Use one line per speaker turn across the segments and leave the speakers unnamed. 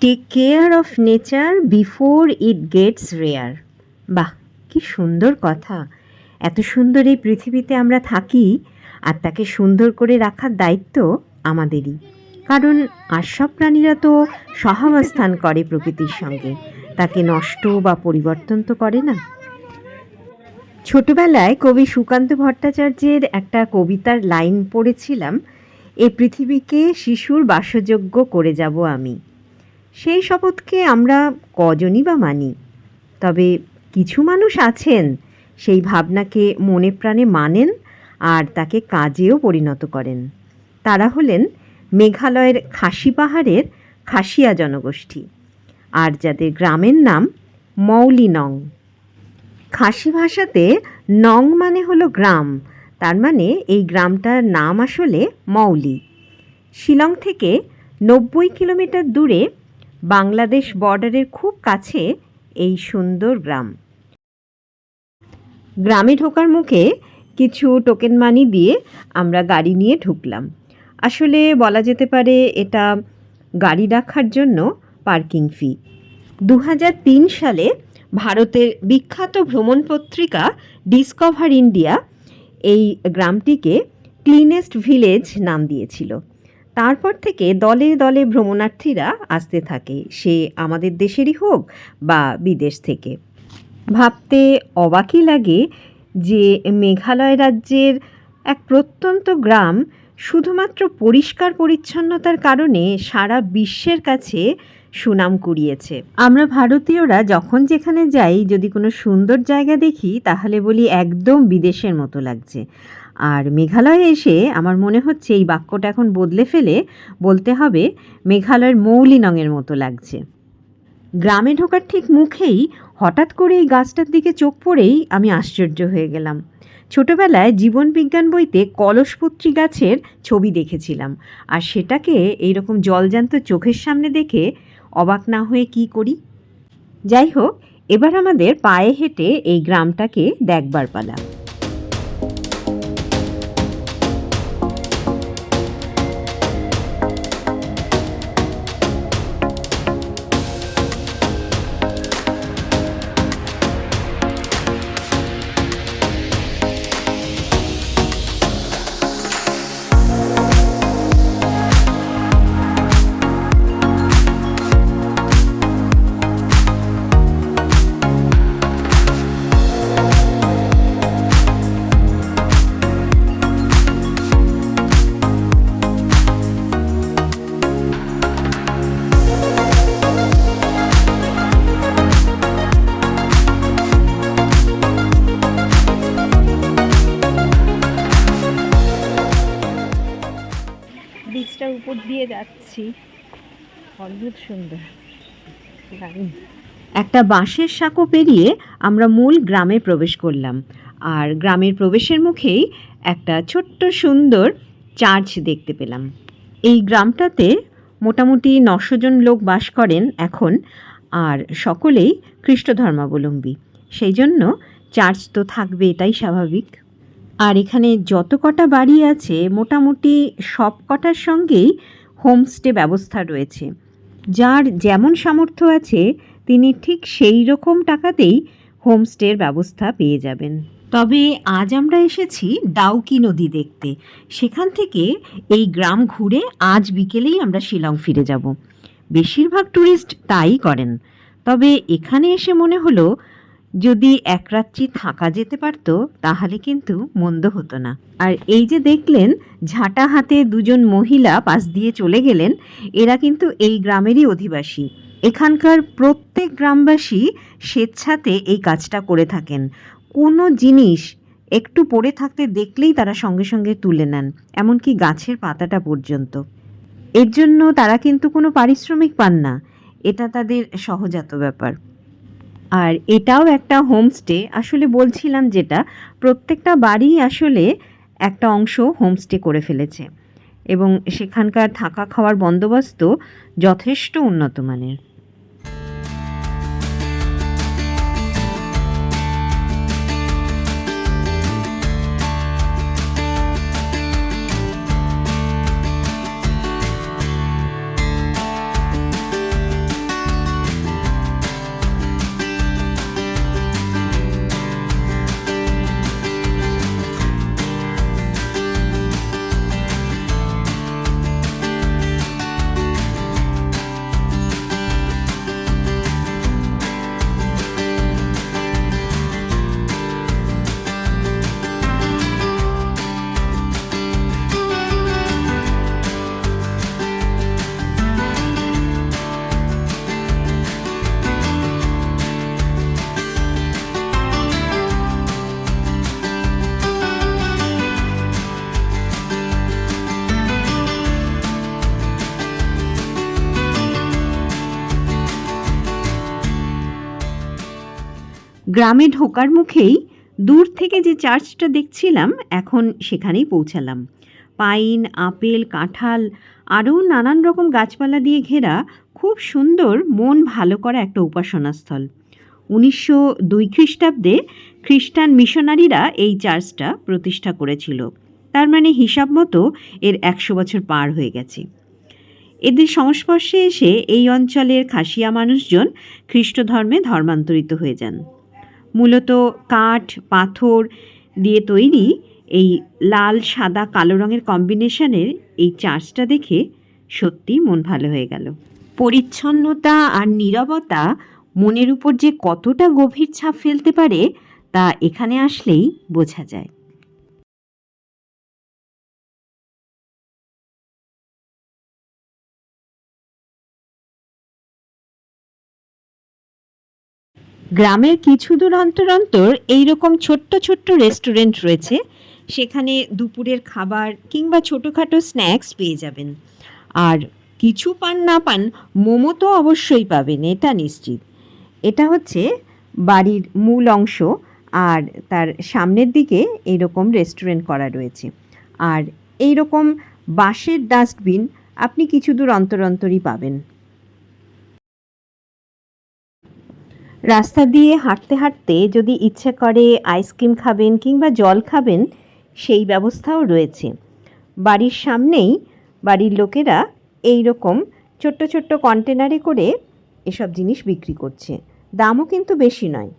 Take care of nature before it gets rare বাহ, কি সুন্দর কথা। এত সুন্দর এই পৃথিবীতে আমরা থাকি আর তাকে সুন্দর করে রাখার দায়িত্ব আমাদেরই। কারণ আর সব প্রাণীরা তো সহাবস্থান করে প্রকৃতির সঙ্গে। তাকে নষ্ট বা পরিবর্তন তো করে না। ছোটবেলায় কবি সুকান্ত ভট্টাচার্যের একটা কবিতার লাইন পড়েছিলাম, এ পৃথিবীকে শিশুর বাসযোগ্য করে যাব আমি। সেই শপথকে আমরা কজনই বা মানি। তবে কিছু মানুষ আছেন, সেই ভাবনাকে মনে প্রাণে মানেন আর তাকে কাজেও পরিণত করেন। তারা হলেন মেঘালয়ের খাসি পাহাড়ের খাসিয়া জনগোষ্ঠী আর যাদের গ্রামের নাম মৌলিনং খাসি ভাষাতে নং মানে হলো গ্রাম, তার মানে এই গ্রামটার নাম আসলে মৌলি। শিলং থেকে নব্বই কিলোমিটার দূরে বাংলাদেশ বর্ডারের খুব কাছে এই সুন্দর গ্রাম। গ্রামে ঢোকার মুখে কিছু টোকেন মানি দিয়ে আমরা গাড়ি নিয়ে ঢুকলাম। আসলে বলা যেতে পারে এটা গাড়ি রাখার জন্য পার্কিং ফি দু হাজার তিন সালে ভারতের বিখ্যাত ভ্রমণ পত্রিকা ডিসকভার ইন্ডিয়া এই গ্রামটিকে ক্লিনেস্ট ভিলেজ নাম দিয়েছিল। তারপর থেকে দলে দলে ভ্রমণার্থীরা আসতে থাকে। সে আমাদের দেশেরই হোক বা বিদেশ থেকে। ভাবতে অবাকই লাগে যে মেঘালয় রাজ্যের এক প্রত্যন্ত গ্রাম শুধুমাত্র পরিষ্কার পরিচ্ছন্নতার কারণে সারা বিশ্বের কাছে সুনাম কুড়িয়েছে। আমরা ভারতীয়রা যখন যেখানে যাই, যদি কোনো সুন্দর জায়গা দেখি, তাহলে বলি একদম বিদেশের মতো লাগছে। আর মেঘালয়ে এসে আমার মনে হচ্ছে এই বাক্যটা এখন বদলে ফেলে বলতে হবে, মেঘালয়ের মৌলিনংয়ের মতো লাগছে। গ্রামে ঢোকার ঠিক মুখেই হঠাৎ করে এই গাছটার দিকে চোখ পড়েই আমি আশ্চর্য হয়ে গেলাম। ছোটবেলায় জীবন বিজ্ঞান বইতে কলসপত্রী গাছের ছবি দেখেছিলাম। আর সেটাকে এইরকম জলজান্ত চোখের সামনে দেখে অবাক না হয়ে কি করি? যাই হোক, এবার আমাদের পায়ে হেঁটে এই গ্রামটাকে দেখবার পালা।
ব্রিজটার উপর দিয়ে যাচ্ছি। অদ্ভুত সুন্দর।
একটা বাঁশের সাঁকো পেরিয়ে আমরা মূল গ্রামে প্রবেশ করলাম। আর গ্রামের প্রবেশের মুখেই একটা ছোট্ট সুন্দর চার্চ দেখতে পেলাম। এই গ্রামটাতে মোটামুটি নশো জন লোক বাস করেন এখন, আর সকলেই খ্রিস্ট ধর্মাবলম্বী সেই জন্য চার্চ তো থাকবে, এটাই স্বাভাবিক। আর এখানে যত কটা বাড়ি আছে, মোটামুটি সব কটার সঙ্গেই হোমস্টে ব্যবস্থা রয়েছে। যার যেমন সামর্থ্য আছে, তিনি ঠিক সেই রকম টাকাতেই হোমস্টের ব্যবস্থা পেয়ে যাবেন। তবে আজ আমরা এসেছি ডাউকি নদী দেখতে। সেখান থেকে এই গ্রাম ঘুরে আজ বিকেলেই আমরা শিলং ফিরে যাব। বেশিরভাগ ট্যুরিস্ট তাই করেন। তবে এখানে এসে মনে হলো যদি এক রাত্রি থাকা যেতে পারতো, তাহলে কিন্তু মন্দ হতো না। আর এই যে দেখলেন, ঝাঁটা হাতে দুজন মহিলা পাশ দিয়ে চলে গেলেন, এরা কিন্তু এই গ্রামেরই অধিবাসী। এখানকার প্রত্যেক গ্রামবাসী স্বেচ্ছাতে এই কাজটা করে থাকেন। কোনো জিনিস একটু পড়ে থাকতে দেখলেই তারা সঙ্গে সঙ্গে তুলে নেন, এমনকি গাছের পাতাটা পর্যন্ত। এর জন্য তারা কিন্তু কোনো পারিশ্রমিক পান না। এটা তাদের সহজাত ব্যাপার। আর এটাও একটা হোমস্টে আসলে বলছিলাম যেটা, প্রত্যেকটা বাড়ি আসলে একটা অংশ হোমস্টে করে ফেলেছে। এবং সেখানকার থাকা খাওয়ার বন্দোবস্ত যথেষ্ট উন্নত মানের গ্রামে ঢোকার মুখেই দূর থেকে যে চার্চটা দেখছিলাম, এখন সেখানেই পৌঁছালাম। পাইন, আপেল, কাঁঠাল, আরও নানান রকম গাছপালা দিয়ে ঘেরা খুব সুন্দর, মন ভালো করা একটা উপাসনাস্থল। উনিশশো দুই খ্রিস্টাব্দে খ্রিস্টান মিশনারিরা এই চার্চটা প্রতিষ্ঠা করেছিল। তার মানে হিসাব মতো এর একশো বছর পার হয়ে গেছে। এদের সংস্পর্শে এসে এই অঞ্চলের খাসিয়া মানুষজন খ্রিস্ট ধর্মে ধর্মান্তরিত হয়ে যান। মূলত কাঠ, পাথর দিয়ে তৈরি এই লাল, সাদা, কালো রঙের কম্বিনেশনের এই চার্চটা দেখে সত্যি মন ভালো হয়ে গেল। পরিচ্ছন্নতা আর নিরবতা মনের উপর যে কতটা গভীর ছাপ ফেলতে পারে তা এখানে আসলেই বোঝা যায়। গ্রামের কিছু দূর অন্তর অন্তর এইরকম ছোট্ট ছোট্ট রেস্টুরেন্ট রয়েছে। সেখানে দুপুরের খাবার কিংবা ছোটোখাটো স্ন্যাক্স পেয়ে যাবেন। আর কিছু পান না পান মোমো তো অবশ্যই পাবেন, এটা নিশ্চিত। এটা হচ্ছে বাড়ির মূল অংশ আর তার সামনের দিকে এইরকম রেস্টুরেন্ট করা রয়েছে। আর এইরকম বাঁশের ডাস্টবিন আপনি কিছু দূর অন্তর অন্তরই পাবেন। রাস্তা দিয়ে হাঁটতে হাঁটতে যদি ইচ্ছে করে আইসক্রিম খাবেন কিংবা জল খাবেন, সেই ব্যবস্থাও রয়েছে। বাড়ির সামনেই বাড়ির লোকেরা এই রকম ছোট্ট ছোট্ট কন্টেনারে করে এসব জিনিস বিক্রি করছে। দামও কিন্তু বেশি নয়।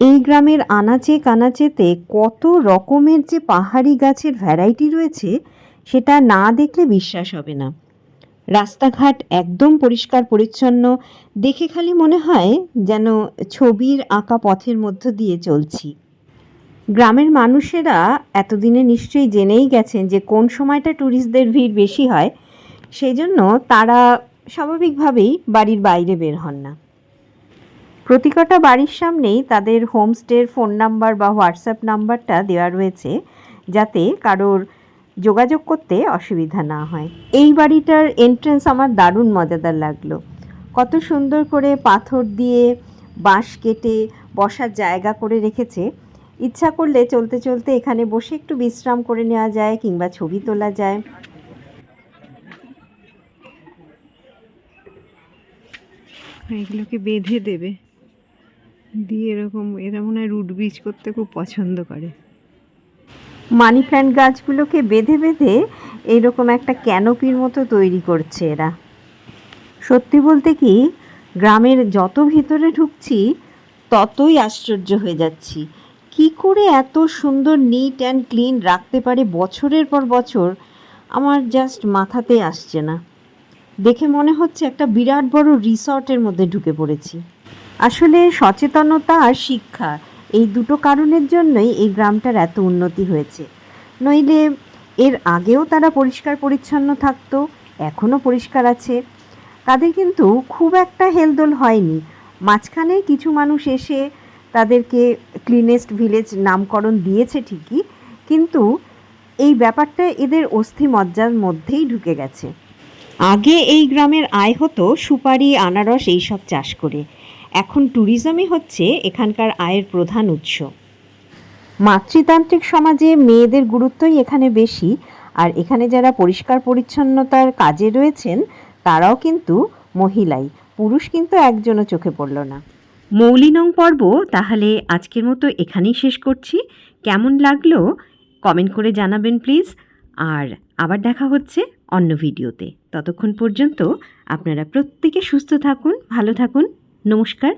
এই গ্রামের আনাচে কানাচেতে কত রকমের যে পাহাড়ি গাছের ভ্যারাইটি রয়েছে, সেটা না দেখলে বিশ্বাস হবে না। রাস্তাঘাট একদম পরিষ্কার, পরিচ্ছন্ন। দেখে খালি মনে হয় যেন ছবির আঁকা পথের মধ্য দিয়ে চলছি। গ্রামের মানুষেরা এতদিনে নিশ্চয়ই জেনেই গেছেন যে কোন সময়টা ট্যুরিস্টদের ভিড় বেশি হয়। সেই জন্য তারা স্বাভাবিকভাবেই বাড়ির বাইরে বের হন না। প্রতিকটা বাড়ির সামনেই তাদের হোমস্টের ফোন নাম্বার বা হোয়াটসঅ্যাপ নাম্বারটা দেওয়া রয়েছে, যাতে কারোর যোগাযোগ করতে অসুবিধা না হয়। এই বাড়িটার এন্ট্রেন্স আমার দারুণ মজাদার লাগল। কত সুন্দর করে পাথর দিয়ে বাঁশ কেটে বসার জায়গা করে রেখেছে। ইচ্ছা করলে চলতে চলতে এখানে বসে একটু বিশ্রাম করে নেওয়া যায় কিংবা ছবি তোলা যায়।
এগুলোকে বেঁধে দেবে। দিয়ে এরকম, এরা মনে হয় রুট বীজ করতে খুব পছন্দ করে।
মানি প্ল্যান্ট গাছগুলোকে বেঁধে বেঁধে এইরকম একটা ক্যানোপির মতো তৈরি করছে এরা। সত্যি বলতে কি, গ্রামের যত ভিতরে ঢুকছি, ততই আশ্চর্য হয়ে যাচ্ছি। কি করে এত সুন্দর নিট অ্যান্ড ক্লিন রাখতে পারে বছরের পর বছর, আমার জাস্ট মাথাতে আসছে না। দেখে মনে হচ্ছে একটা বিরাট বড় রিসর্টের মধ্যে ঢুকে পড়েছি। আসলে সচেতনতা আর শিক্ষা এই দুটো কারণের জন্যই এই গ্রামটার এত উন্নতি হয়েছে। নইলে এর আগেও তারা পরিষ্কার পরিচ্ছন্ন থাকতো, এখনও পরিষ্কার আছে। তাদের কিন্তু খুব একটা হেলদোল হয়নি। মাঝখানে কিছু মানুষ এসে তাদেরকে ক্লিনেস্ট ভিলেজ নামকরণ দিয়েছে ঠিকই, কিন্তু এই ব্যাপারটা এদের অস্থি মজ্জার মধ্যেই ঢুকে গেছে। আগে এই গ্রামের আয় হতো সুপারি, আনারস এইসব চাষ করে। এখন ট্যুরিজমই হচ্ছে এখানকার আয়ের প্রধান উৎস। মাতৃতান্ত্রিক সমাজে মেয়েদের গুরুত্বই এখানে বেশি আর এখানে যারা পরিষ্কার পরিচ্ছন্নতার কাজে রয়েছেন তারাও কিন্তু মহিলাই। পুরুষ কিন্তু একজনও চোখে পড়ল না। মৌলিনং পর্ব তাহলে আজকের মতো এখানেই শেষ করছি। কেমন লাগল কমেন্ট করে জানাবেন প্লিজ। আর আবার দেখা হচ্ছে অন্য ভিডিওতে। ততক্ষণ পর্যন্ত আপনারা প্রত্যেকে সুস্থ থাকুন ভালো থাকুন। নমস্কার।